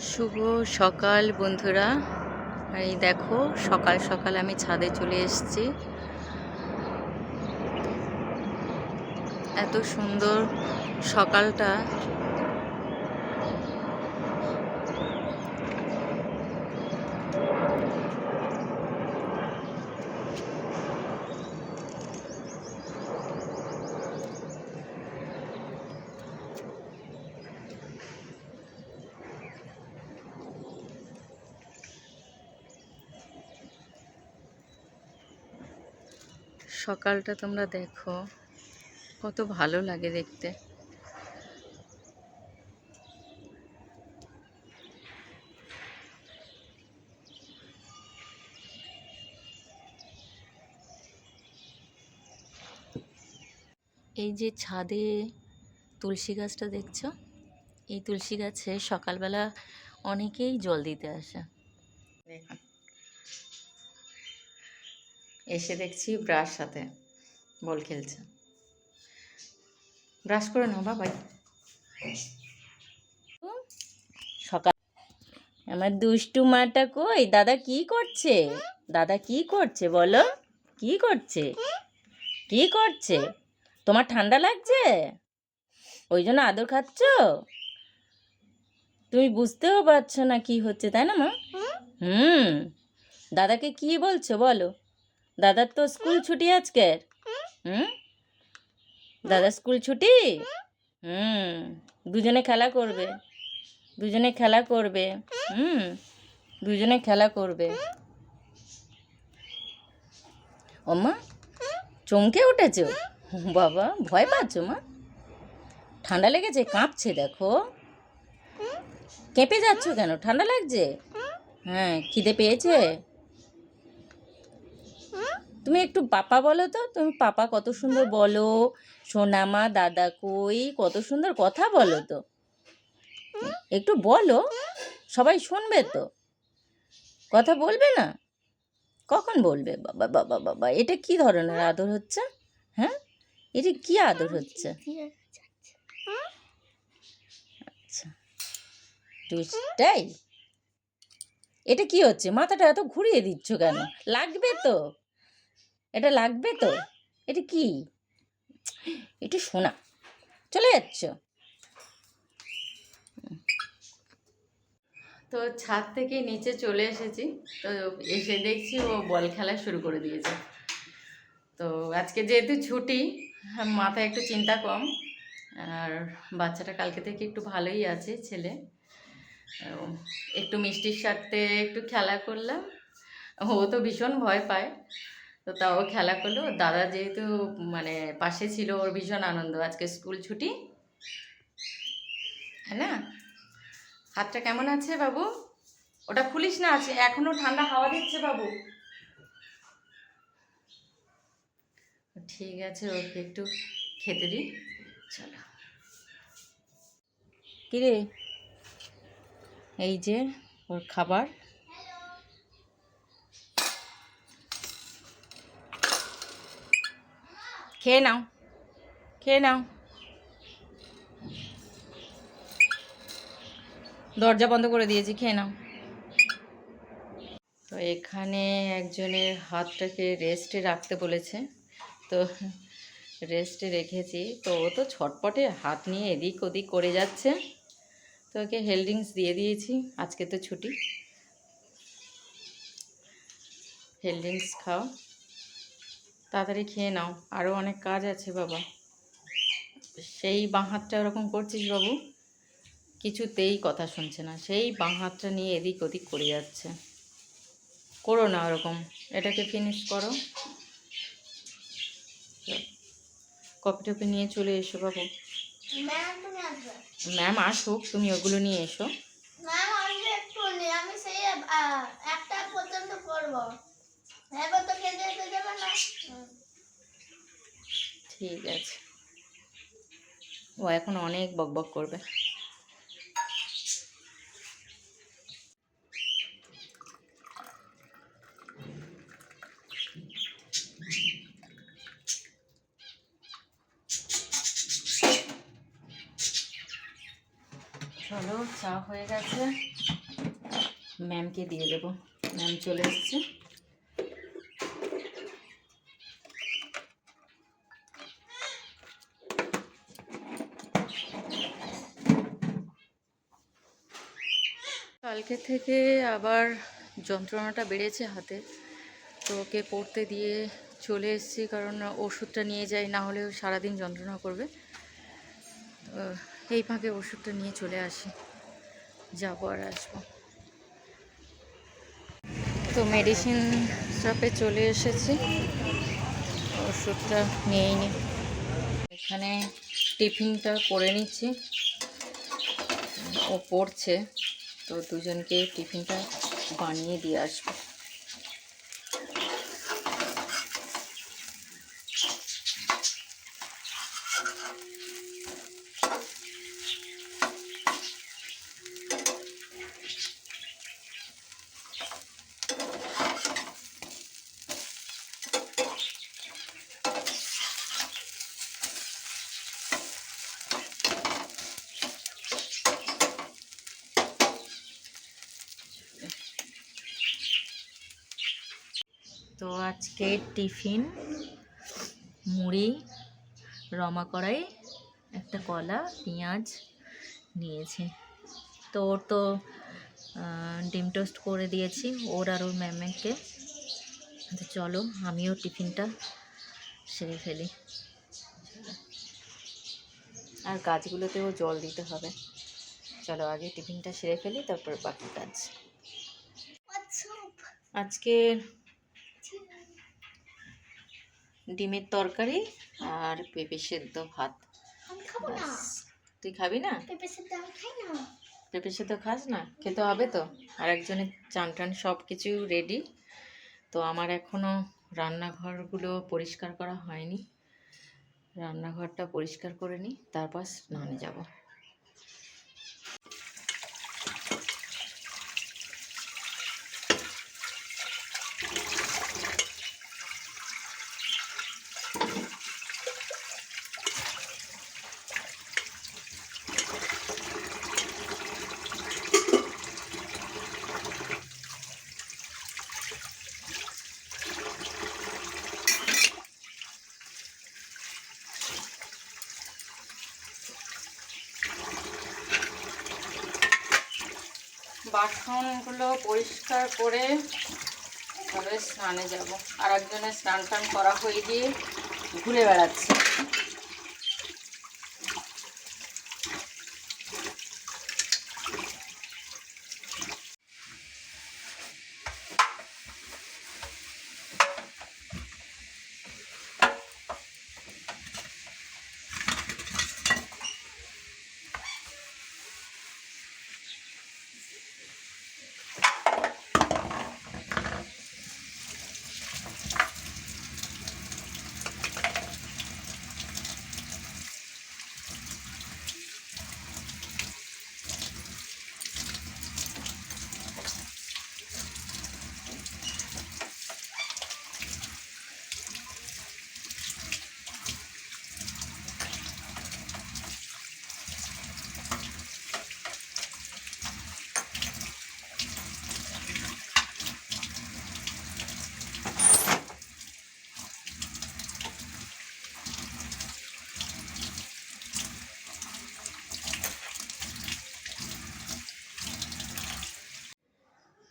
শুভ সকাল বন্ধুরা। এই দেখো সকাল সকাল আমি ছাদে চলে এসেছি। এত সুন্দর সকালটা। সকালটা তোমরা দেখো। কত ভালো লাগে দেখতে। এই যে ছাদে তুলসী গাছটা দেখছ? এই তুলসী গাছে সকালবেলা অনেকেই জল দিতে আসে। এসে দেখছি ব্রাশ সাথে বল খেলছে। ব্রাশ করে নাও বাবাই সকাল আমার দুষ্টু মাটা কই? দাদা কি করছে? দাদা কি করছে বলো? কি করছে? কি করছে? তোমার ঠান্ডা লাগছে? ওই জন্য আদর খাচ্ছ? তুমি বুঝতেও পারছ না কি হচ্ছে, তাই না মা? হুম। দাদাকে কি বলছো বলো? দাদার তো স্কুল ছুটি আজকের। হুম? দাদা স্কুল ছুটি? হুম, দুজনে খেলা করবে। দুজনে খেলা করবে। হুম, দুজনে খেলা করবে। ওমা, চমকে উঠেছো। বাবা, ভয় পাচ্ছ মা? ঠান্ডা লেগেছে, কাঁপছে দেখো। কেঁপে যাচ্ছ কেন? ঠান্ডা লাগছে? হ্যাঁ খিদে পেয়েছে? তুমি একটু পাপা বলো তো। তুমি পাপা কত সুন্দর বলো। সোনামা, দাদা কই, কত সুন্দর কথা বলো তো। একটু বলো, সবাই শুনবে তো। কথা বলবে না? কখন বলবে? বাবা বাবা বাবা, এটা কি ধরনের আদর হচ্ছে? হ্যাঁ? এটা কি আদর হচ্ছে? আচ্ছা। এটা কি হচ্ছে? মাথাটা এত ঘুরিয়ে দিচ্ছ কেন? লাগবে তো। এটা লাগবে তো? এটা কি? একটু শোনা। চলে যাচ্ছ? তো ছাদ থেকে নিচে চলে এসেছি। তো এসে দেখছি ও বল খেলা শুরু করে দিয়েছে। তো আজকে যেহেতু ছুটি মাথায় একটু চিন্তা কম। আর বাচ্চাটা কালকে থেকে একটু ভালোই আছে, ছেলে। একটু মিষ্টির সাথে একটু খেলা করলাম। ও তো ভীষণ ভয় পায়। তো তাও খেলা করল। দাদা যেহেতু মানে পাশে ছিল ওর ভীষণ আনন্দ। আজকে স্কুল ছুটি। হ্যাঁ না? হাতটা কেমন আছে বাবু? ওটা খুলিস না, আছে এখনও ঠান্ডা হাওয়া দিচ্ছে বাবু। ঠিক আছে, ওকে একটু খেতে দিই। চলো। কিরে? এই যে, ওর খাবার। খেয়ে নাও খেয়ে নাও। দরজা বন্ধ করে দিয়েছি, খেয়ে নাও। তো এখানে একজনের হাতটাকে রেস্টে রাখতে বলেছে। তো রেস্টে রেখেছি। তো ও তো ছটপটে হাত নিয়ে এদিক ওদিক করে যাচ্ছে। তো ওকে হেলড্রিঙ্কস দিয়ে দিয়েছি। আজকে তো ছুটি। হেলড্রিঙ্কস খাও। তাড়াতাড়ি খেয়ে নাও। আরও অনেক কাজ আছে বাবা। সেই বাঁ হাতটা ওরকম করছিস বাবু কিছুতেই কথা শুনছে না। সেই বাঁ হাতটা নিয়ে এদিক ওদিক করে যাচ্ছে। করো না ওরকম। এটাকে ফিনিশ করো। কপি টপি নিয়ে চলে এসো বাবু। ম্যাম আসুক। তুমি ওগুলো নিয়ে এসো। ম্যাম একটু আমি সেই একটা পর্যন্ত পড়ব ঠিক আছে। ও এখন অনেক বকবক করবে। চলো, চা হয়ে গেছে। ম্যামকে দিয়ে দেবো। ম্যাম চলে এসছে। কালকে থেকে আবার যন্ত্রণাটা বেড়েছে হাতে। তো ওকে পড়তে দিয়ে চলে এসেছি, কারণ ওষুধটা নিয়ে যাই, না হলে সারাদিন যন্ত্রণা করবে। এই ফাঁকে ওষুধটা নিয়ে চলে আসি। যাব আর আসব। তো মেডিসিন শপে চলে এসেছি। ওষুধটা নিয়েই নি। এখানে টিফিনটা করে নিচ্ছি। ও পড়ছে। তো দুজনকে টিফিনটা বানিয়ে দিয়ে আসব। তো আজকে টিফিন মুড়ি রমা কড়াই একটা কলা পেঁয়াজ নিয়েছি। তো ওর তো ডিম টোস্ট করে দিয়েছি ওর আর ওর ম্যামকে। তো চলো আমিও টিফিনটা সেরে ফেলি। আর গাছগুলোতেও জল দিতে হবে। চলো আগে টিফিনটা সেরে ফেলি তারপর বাকি কাজ। আজকে ডিমের তরকারি আর পেঁপে সেদ্ধ ভাত। তুই খাবি না? পেঁপে সেদ্ধ না। পেঁপে সেদ্ধ খাস না? খেতে হবে তো? আর একজনের চান টান সব কিছু রেডি তো আমার এখনও রান্নাঘরগুলো পরিষ্কার করা হয়নি। রান্নাঘরটা পরিষ্কার করে নিই তারপর স্নানে যাব। বাসনগুলো পরিষ্কার করে তবে স্নানে যাব। আর একজনের স্নান টান করা হয়ে গিয়ে ঘুরে বেড়াচ্ছে।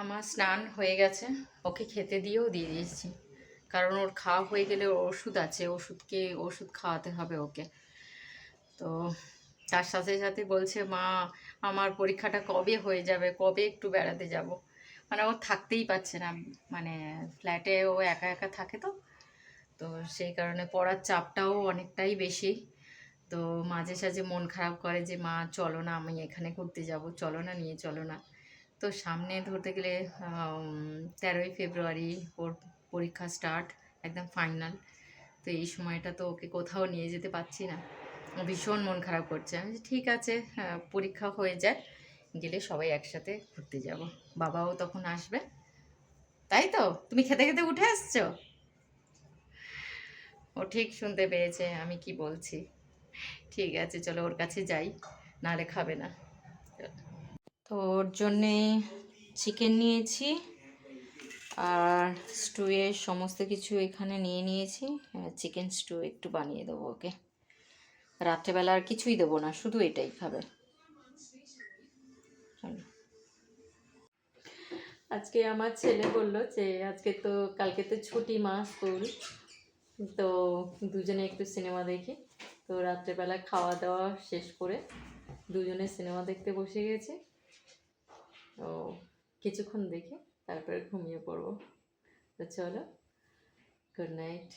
আমার স্নান হয়ে গেছে, ওকে খেতে দিয়েও দিয়ে দিয়েছি। কারণ ওর খাওয়া হয়ে গেলে ওষুধ আছে, ওষুধকে ওষুধ খাওয়াতে হবে ওকে। তো তার সাথে সাথে বলছে, মা, আমার পরীক্ষাটা কবে হয়ে যাবে? কবে একটু বেড়াতে যাব? মানে ও থাকতেই পারছে না মানে ফ্ল্যাটে ও একা একা থাকে তো। তো সেই কারণে পড়ার চাপটাও অনেকটাই বেশি। তো মাঝে সাঝে মন খারাপ করে যে, মা, চলো না, আমি এখানে ঘুরতে যাব, চলো না, নিয়ে চলো না। তো সামনে ধরতে গেলে তেরোই ফেব্রুয়ারি ওর পরীক্ষা স্টার্ট একদম ফাইনাল তো এই সময়টা তো ওকে কোথাও নিয়ে যেতে পারছি না। ভীষণ মন খারাপ করছে। আমি ঠিক আছে পরীক্ষা হয়ে যায় গেলে সবাই একসাথে ঘুরতে যাব। বাবাও তখন আসবে। তাই তো? তুমি খেতে খেতে উঠে আসছো? ও ঠিক শুনতে পেয়েছে আমি কি বলছি। ঠিক আছে, চলো ওর কাছে যাই। নাহলে খাবে না। তো ওর জন্যে চিকেন নিয়েছি আর স্টুয়ের সমস্ত কিছু এখানে নিয়ে নিয়েছি। চিকেন স্টু একটু বানিয়ে দেবো ওকে। রাত্রেবেলা আর কিছুই দেবো না, শুধু এটাই খাবে। আজকে আমার ছেলে বলল যে, আজকে তো কালকে তো ছুটি মা স্কুল। তো দুজনে একটু সিনেমা দেখি। তো রাত্রেবেলা খাওয়া দাওয়া শেষ করে দুজনে সিনেমা দেখতে বসে গেছি। তো কিছুক্ষণ দেখে তারপরে ঘুমিয়ে পড়ব। তো চলো গুড নাইট